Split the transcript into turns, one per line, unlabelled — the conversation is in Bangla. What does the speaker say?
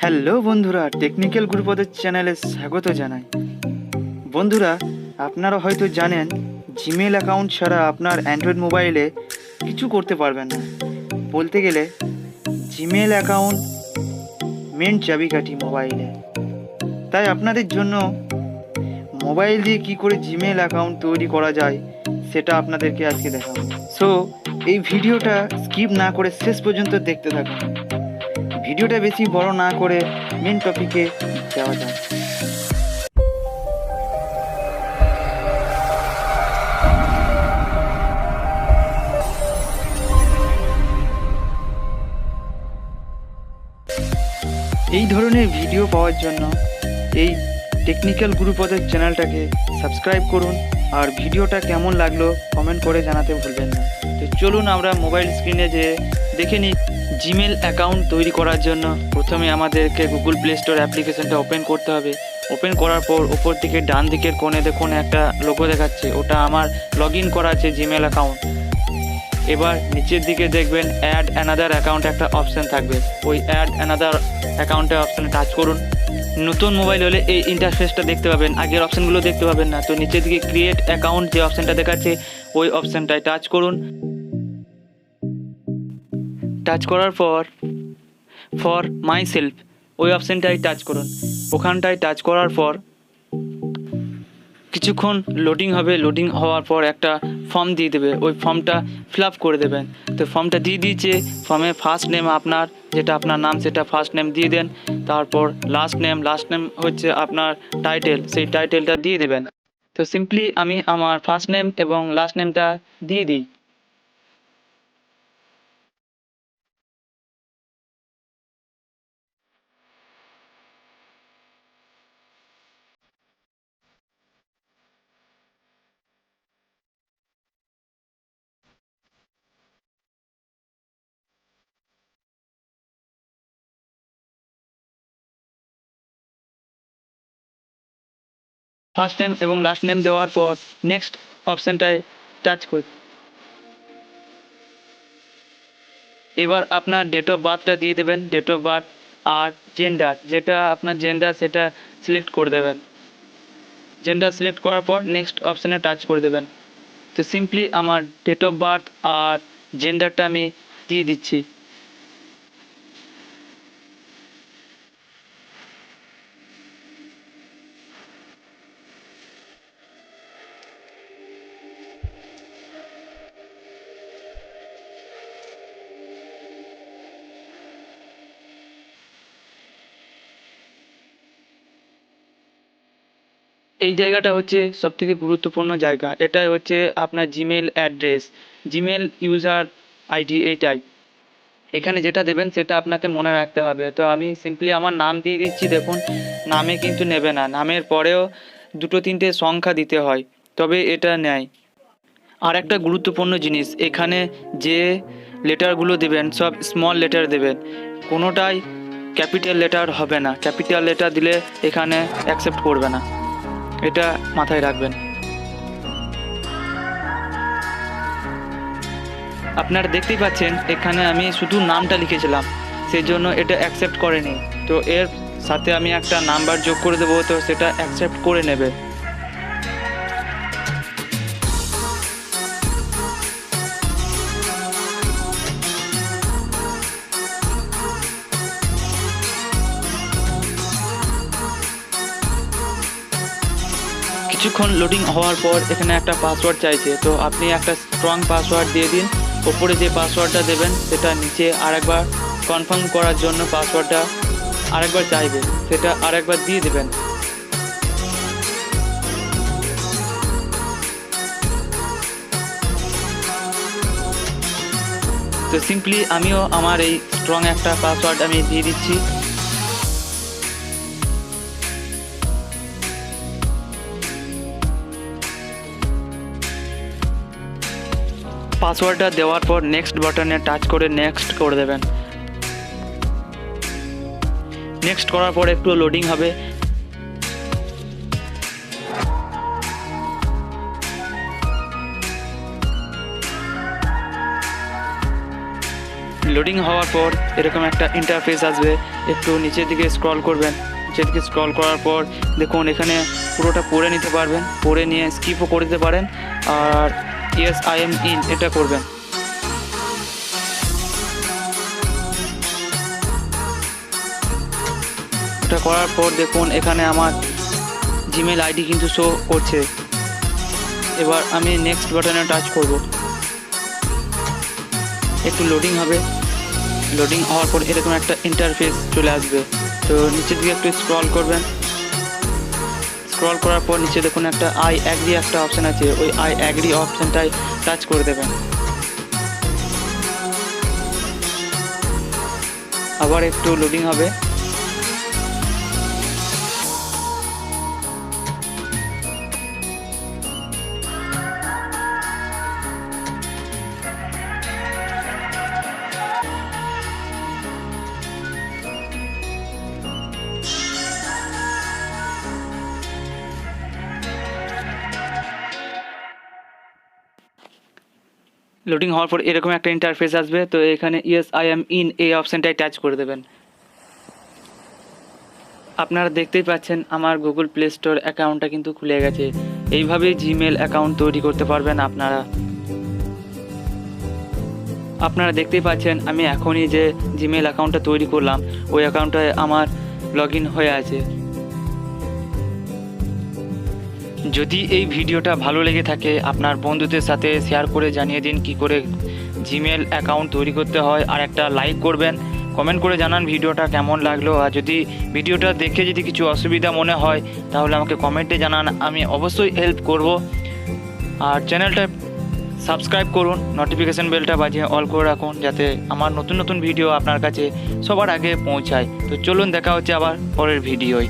হ্যালো বন্ধুরা, টেকনিক্যাল গ্রুপদের চ্যানেলে স্বাগত জানাই। বন্ধুরা, আপনারা হয়তো জানেন জিমেল অ্যাকাউন্ট ছাড়া আপনার অ্যান্ড্রয়েড মোবাইলে কিছু করতে পারবেন না। বলতে গেলে জিমেল অ্যাকাউন্ট মেন চাবিকাঠি মোবাইলে। তাই আপনাদের জন্য মোবাইল দিয়ে কি করে জিমেল অ্যাকাউন্ট তৈরি করা যায়, সেটা আপনাদেরকে আজকে দেখাবো। সো এই ভিডিওটা স্কিপ না করে শেষ পর্যন্ত দেখতে থাকুন। ভিডিওটা বেশি বড় না করে মেন টপিকে যাওয়া যাক। এই ধরনের ভিডিও পাওয়ার জন্য এই টেকনিক্যাল গ্রুপদের চ্যানেলটাকে সাবস্ক্রাইব করুন আর ভিডিওটা কেমন লাগল কমেন্ট করে জানাতে ভুলবেন না। তো চলুন আমরা মোবাইল স্ক্রিনে যে দেখে নিই জিমেল অ্যাকাউন্ট তৈরি করার জন্য প্রথমে আমাদেরকে গুগল প্লে স্টোর অ্যাপ্লিকেশনটা ওপেন করতে হবে। ওপেন করার পর ওপর দিকে ডান দিকের কোণে দেখুন একটা লোগো দেখাচ্ছে, ওটা আমার লগ ইন করা আছে জিমেল অ্যাকাউন্ট এবার নিচের দিকে দেখবেন অ্যাড অ্যানাদার অ্যাকাউন্ট একটা অপশান থাকবে। ওই অ্যাড অ্যানাদার অ্যাকাউন্টের অপশানে টাচ করুন। নতুন মোবাইল হলে এই ইন্টারফেসটা দেখতে পাবেন, আগের অপশানগুলো দেখতে পাবেন না। তো নিচের দিকে ক্রিয়েট অ্যাকাউন্ট যে অপশানটা দেখাচ্ছে, ওই অপশানটায় টাচ করুন। টাচ করার পর ফর মাই সেলফ ওই অপশানটায় টাচ করুন। ওখানটায় টাচ করার পর, কিছুক্ষণ লোডিং হবে লোডিং হওয়ার পর একটা ফর্ম দিয়ে দেবে। ওই ফর্মটা ফিল আপ করে দেবেন। তো ফর্মটা দিয়ে দিয়েছে ফর্মে ফার্স্ট নেম আপনার, যেটা আপনার নাম, সেটা ফার্স্ট নেম দিয়ে দেন। তারপর লাস্ট নেম লাস্ট নেম হচ্ছে আপনার টাইটেল সেই টাইটেলটা দিয়ে দেবেন। তো সিম্পলি আমি আমার ফার্স্ট নেম এবং লাস্ট নেমটা দিয়ে দিই। ফার্স্ট নেম এবং লাস্ট নেম দেওয়ার পর নেক্সট অপশানটায় টাচ করি। এবার আপনার ডেট অফ বার্থটা দিয়ে দেবেন। ডেট অফ বার্থ আর জেন্ডার যেটা আপনার জেন্ডার সেটা সিলেক্ট করে দেবেন। জেন্ডার সিলেক্ট করার পর নেক্সট অপশানে টাচ করে দেবেন। তো সিম্পলি আমার ডেট অফ বার্থ আর জেন্ডারটা আমি দিয়ে দিচ্ছি। এই জায়গাটা হচ্ছে সব থেকে গুরুত্বপূর্ণ জায়গা। এটাই হচ্ছে আপনার Gmail address Gmail user ID এইটাই। এখানে যেটা দেবেন সেটা আপনাকে মনে রাখতে হবে। তো আমি সিম্পলি আমার নাম দিয়ে দিচ্ছি, দেখুন, নামে কিন্তু নেবে না। নামের পরেও দুটো তিনটে সংখ্যা দিতে হয়, তবে এটা নেয়। আর একটা গুরুত্বপূর্ণ জিনিস, এখানে যে লেটারগুলো দেবেন, সব স্মল লেটার দেবেন। কোনোটাই ক্যাপিটাল লেটার হবে না। ক্যাপিটাল লেটার দিলে এখানে অ্যাকসেপ্ট করবে না। এটা মাথায় রাখবেন। আপনারা দেখতেই পাচ্ছেন, এখানে আমি শুধু নামটা লিখেছিলাম সেই জন্য এটা অ্যাকসেপ্ট করেনি। তো এর সাথে আমি একটা নাম্বার যোগ করে দেবো, তো সেটা অ্যাকসেপ্ট করে নেবে। কিছুক্ষণ লোডিং হওয়ার পর এখানে একটা পাসওয়ার্ড চাইছে। তো আপনি একটা স্ট্রং পাসওয়ার্ড দিয়ে দিন। ওপরে যে পাসওয়ার্ডটা দেবেন, সেটা নিচে আরেকবার কনফার্ম করার জন্য পাসওয়ার্ডটা আরেকবার চাইবে সেটা আরেকবার দিয়ে দেবেন। তো সিম্পলি আমিও আমার এই স্ট্রং একটা পাসওয়ার্ড আমি দিয়ে দিচ্ছি। পাসওয়ার্ডটা দেওয়ার পর নেক্সট বাটনে টাচ করে নেক্সট করে দেবেন। নেক্সট করার পর একটু লোডিং হবে। লোডিং হওয়ার পর এরকম একটা ইন্টারফেস আসবে। একটু নিচের দিকে স্ক্রল করবেন। নিচের দিকে স্ক্রল করার পর দেখুন এখানে পুরোটা পড়ে নিতে পারবেন। পড়ে নিয়ে স্কিপও করে দিতে পারেন। আর ইয়েস আই এম ইন এটা করবেন। এটা করার পর দেখুন, এখানে আমার জিমেল আইডি কিন্তু শো করছে। এবার আমি নেক্সট বাটনে টাচ করব। একটু লোডিং হবে। লোডিং হওয়ার পর এরকম একটা ইন্টারফেস চলে আসবে। তো নিচের দিকে একটু স্ক্রল করবেন। স্ক্রল করার পর নিচে দেখুন একটা আই অ্যাগ্রি একটা অপশান আছে। ওই আই অ্যাগ্রি অপশানটায় টাচ করে দেবেন। আবার একটু লোডিং হবে। লোডিং হওয়ার পর এরকম একটা ইন্টারফেস আসবে, তো এখানে ইয়েস আই এম ইন এই অপশানটাই টাচ করে দেবেন। আপনারা দেখতেই পাচ্ছেন আমার গুগল প্লে স্টোর অ্যাকাউন্টটা কিন্তু খুলে গেছে। এইভাবেই জিমেল অ্যাকাউন্ট তৈরি করতে পারবেন আপনারা। আপনারা দেখতেই পাচ্ছেন, আমি এখনই যে জিমেল অ্যাকাউন্টটা তৈরি করলাম, ওই অ্যাকাউন্টটায় আমার লগ হয়ে আছে। যদি এই ভিডিওটা ভালো লেগে থাকে, আপনার বন্ধুদের সাথে শেয়ার করে জানিয়ে দিন কি করে জিমেল অ্যাকাউন্ট তৈরি করতে হয়, আর একটা লাইক করবেন। কমেন্ট করে জানান ভিডিওটা কেমন লাগল। আর যদি ভিডিওটা দেখে যদি কিছু অসুবিধা মনে হয়, তাহলে আমাকে কমেন্টে জানান, আমি অবশ্যই হেল্প করব। আর চ্যানেলটা সাবস্ক্রাইব করুন নোটিফিকেশান বেলটা বাজিয়ে অল করে রাখুন, যাতে আমার নতুন নতুন ভিডিও আপনার কাছে সবার আগে পৌঁছায়। তো চলুন দেখা হচ্ছে আবার পরের ভিডিওয়।